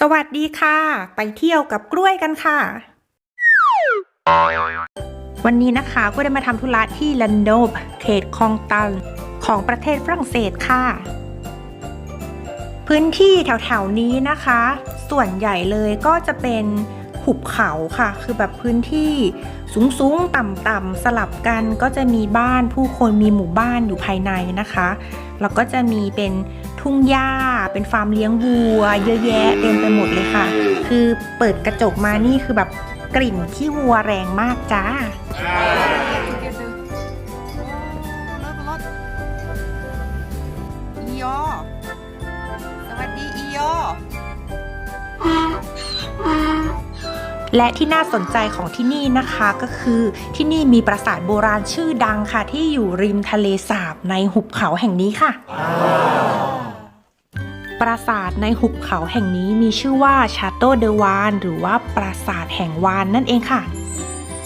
สวัสดีค่ะ ไปเที่ยวกับกล้วยกันค่ะ วันนี้นะคะก็ได้มาทำธุระที่ลันโดบเขตคองตันของประเทศฝรั่งเศสค่ะ พื้นที่แถวๆนี้นะคะ ส่วนใหญ่เลยก็จะเป็น หุบเขาค่ะ คือแบบพื้นที่สูงๆ ต่ำๆสลับกันก็จะมีบ้านผู้คนมีหมู่บ้านอยู่ภายในนะคะแล้วก็จะมีเป็นทุ่งหญ้าเป็นฟาร์มเลี้ยงวัว เยอะแยะเต็มไปหมดเลยค่ะ คือเปิดกระจกมานี่คือแบบกลิ่นขี้วัวแรงมากจ้า และที่น่าสนใจของที่นี่นะคะก็คือที่นี่มีปราสาทโบราณชื่อดังค่ะ ที่อยู่ริมทะเลสาบในหุบเขาแห่งนี้ค่ะ ปราสาทในหุบเขาแห่งนี้มีชื่อว่าชาโตเดวานหรือว่าปราสาทแห่งวานนั่นเองค่ะ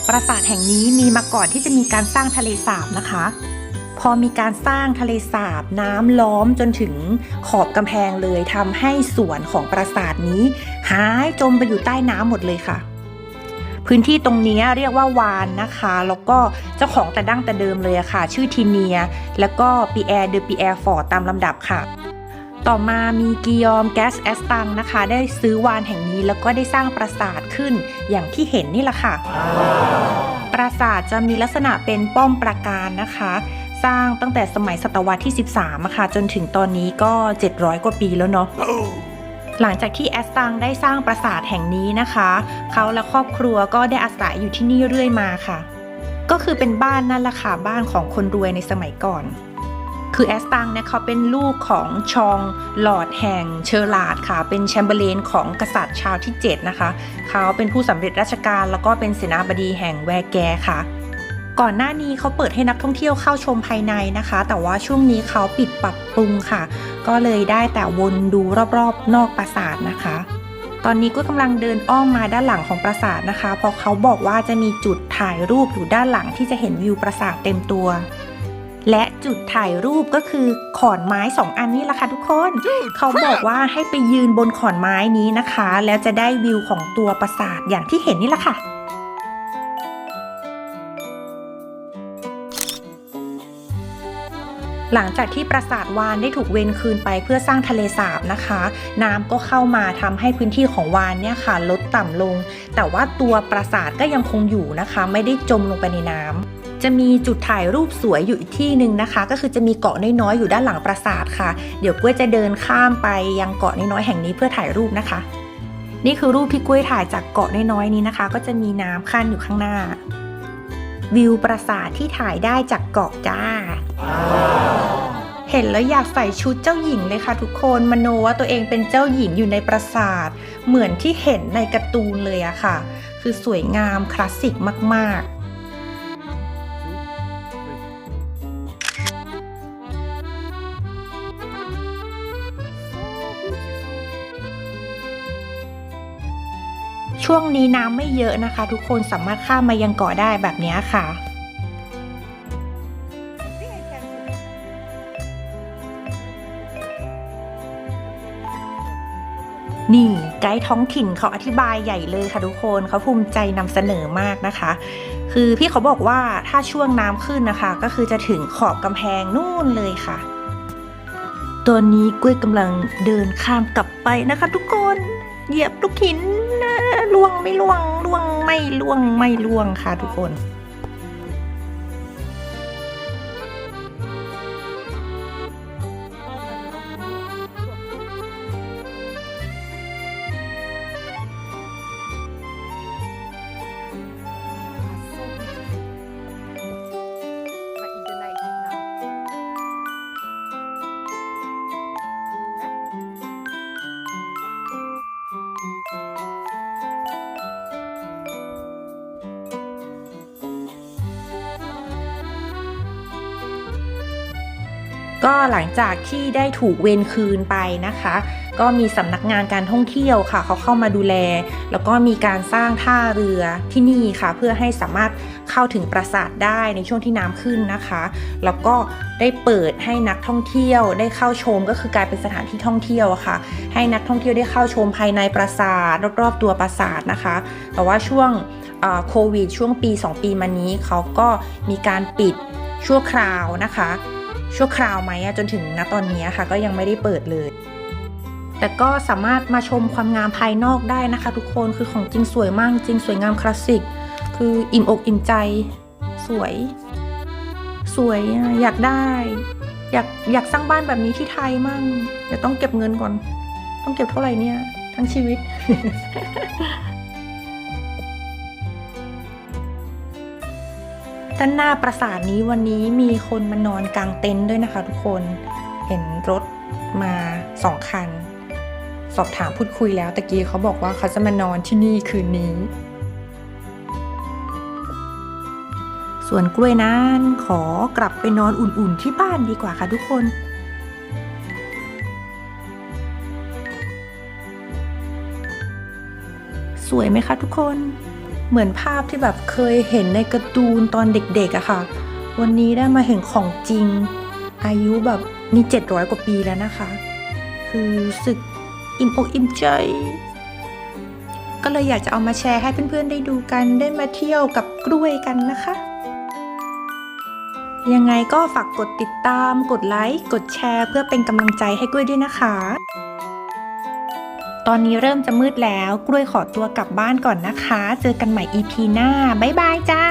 ปราสาทแห่งนี้มีมาก่อนที่จะมีการสร้างทะเลสาบนะคะพอมีการสร้างทะเลสาบน้ำล้อมจนถึงขอบกำแพงเลยทำให้ส่วนของปราสาทนี้ หายจมไปอยู่ใต้น้ำหมดเลยค่ะ พื้นที่ตรงนี้เรียกว่าวานนะคะ แล้วก็เจ้าของแต่ดั้งแต่เดิมเลยอะค่ะ ชื่อทีเนีย แล้วก็ปีแอร์เดอปีแอร์ฟอร์ตามลำดับค่ะต่อมามีกิยอมแกสแอสตังนะคะ ได้ซื้อวานแห่งนี้แล้วก็ได้สร้างปราสาทขึ้นอย่างที่เห็นนี่แหละค่ะ ปราสาทจะมีลักษณะเป็นป้อมปราการนะคะ สร้างตั้งแต่สมัยศตวรรษที่ 13อะค่ะจนถึงตอนนี้ก็ 700 กว่าปีแล้วเนาะ หลังจากที่แอสตังได้สร้างปราสาทแห่งนี้นะคะ เขาและครอบครัวก็ได้อาศัยอยู่ที่นี่เรื่อยมาค่ะ ก็คือเป็นบ้านนั่นแหละค่ะบ้านของคนรวยในสมัยก่อนคือแอสตังเนี่ยเขาเป็นลูกของชองหลอดแห่งเชอร์ลาดค่ะ เป็นแชมเบอร์เลนของกษัตริย์ชาวที่ 7 นะคะ เขาเป็นผู้สำเร็จราชการแล้วก็เป็นเสนาบดีแห่งแวร์แกค่ะ ก่อนหน้านี้เขาเปิดให้นักท่องเที่ยวเข้าชมภายในนะคะ แต่ว่าช่วงนี้เขาปิดปรับปรุงค่ะ ก็เลยได้แต่วนดูรอบๆ นอกปราสาทนะคะ ตอนนี้ก็กำลังเดินอ้อมมาด้านหลังของปราสาทนะคะเพราะเขาบอกว่าจะมีจุดถ่ายรูปอยู่ด้านหลังที่จะเห็นวิวปราสาทเต็มตัวและจุดถ่ายรูปก็คือขอนไม้สองอันนี้ละค่ะทุกคน เขาบอกว่าให้ไปยืนบนขอนไม้นี้นะคะ แล้วจะได้วิวของตัวปราสาทอย่างที่เห็นนี่แหละค่ะ หลังจากที่ปราสาทวานได้ถูกเวนคืนไปเพื่อสร้างทะเลสาบนะคะ น้ำก็เข้ามาทำให้พื้นที่ของวานเนี่ยค่ะลดต่ำลง แต่ว่าตัวปราสาทก็ยังคงอยู่นะคะ ไม่ได้จมลงไปในน้ำจะมีจุดถ่ายรูปสวยอยู่อีกที่หนึ่งนะคะ ก็คือจะมีเกาะน้อยๆอยู่ด้านหลังปราสาทค่ะ เดี๋ยวกล้วยจะเดินข้ามไปยังเกาะน้อยๆแห่งนี้เพื่อถ่ายรูปนะคะ นี่คือรูปที่กล้วยถ่ายจากเกาะน้อยๆนี้นะคะ ก็จะมีน้ำขั้นอยู่ข้างหน้า วิวปราสาทที่ถ่ายได้จากเกาะจ้า เห็นแล้วอยากใส่ชุดเจ้าหญิงเลยค่ะทุกคนมโนว่าตัวเองเป็นเจ้าหญิงอยู่ในปราสาท เหมือนที่เห็นในการ์ตูนเลยอะค่ะ คือสวยงามคลาสสิกมากๆช่วงนี้น้ำไม่เยอะนะคะ ทุกคนสามารถข้ามมายังเกาะได้แบบนี้ค่ะ นี่ไกด์ท้องถิ่นเขาอธิบายใหญ่เลยค่ะทุกคนเขาภูมิใจนำเสนอมากนะคะ คือพี่เขาบอกว่าถ้าช่วงน้ำขึ้นนะคะ ก็คือจะถึงขอบกำแพงนู่นเลยค่ะ ตอนนี้กล้วยกำลังเดินข้ามกลับไปนะคะ ทุกคนเหยียบลูกหินล่วงไม่ล่วงล่วงไม่ล่วงไม่ล่วงค่ะทุกคน ก็หลังจากที่ได้ถูกเวนคืนไปนะคะ ก็มีสำนักงานการท่องเที่ยวค่ะ เขาเข้ามาดูแล แล้วก็มีการสร้างท่าเรือที่นี่ค่ะ เพื่อให้สามารถเข้าถึงปราสาทได้ในช่วงที่น้ำขึ้นนะคะ แล้วก็ได้เปิดให้นักท่องเที่ยวได้เข้าชมก็คือกลายเป็นสถานที่ท่องเที่ยวค่ะ ให้นักท่องเที่ยวได้เข้าชมภายในปราสาทรอบๆตัวปราสาทนะคะ แต่ว่าช่วงโควิดช่วงปี 2 ปีมานี้เขาก็มีการปิดชั่วคราวนะคะ ชั่วคราวไหมอะจนถึงณตอนนี้ค่ะ ก็ยังไม่ได้เปิดเลย แต่ก็สามารถมาชมความงามภายนอกได้นะคะ ทุกคนคือของจริงสวยมากจริงสวยงามคลาสสิก คืออิ่มอกอิ่มใจ สวย สวยอะอยากได้ อยากอยากสร้างบ้านแบบนี้ที่ไทยมั่งเดี๋ยวต้องเก็บเงินก่อน ต้องเก็บเท่าไหร่เนี่ย ทั้งชีวิต ด้านหน้าปราสาทนี้วันนี้มีคนมานอนกลางเต็นท์ด้วยนะคะ ทุกคนเห็นรถมาสองคัน สอบถามพูดคุยแล้วตะกี้เขาบอกว่าเขาจะมานอนที่นี่คืนนี้ ส่วนกล้วยนั้นขอกลับไปนอนอุ่นๆที่บ้านดีกว่าค่ะทุกคนสวยไหมคะทุกคน เหมือนภาพที่แบบเคยเห็นในการ์ตูนตอนเด็กๆอะค่ะ วันนี้ได้มาเห็นของจริง อายุแบบนี่700 กว่าปีแล้วนะคะ คือรู้สึกอิ่มอกอิ่มใจ ก็เลยอยากจะเอามาแชร์ให้เพื่อนๆได้ดูกัน ได้มาเที่ยวกับกล้วยกันนะคะ ยังไงก็ฝากกดติดตาม กดไลค์ กดแชร์ เพื่อเป็นกำลังใจให้กล้วยด้วยนะคะ ตอนนี้เริ่มจะมืดแล้ว กล้วยขอตัวกลับบ้านก่อนนะคะ เจอกันใหม่ EP หน้า บ๊ายบายจ้า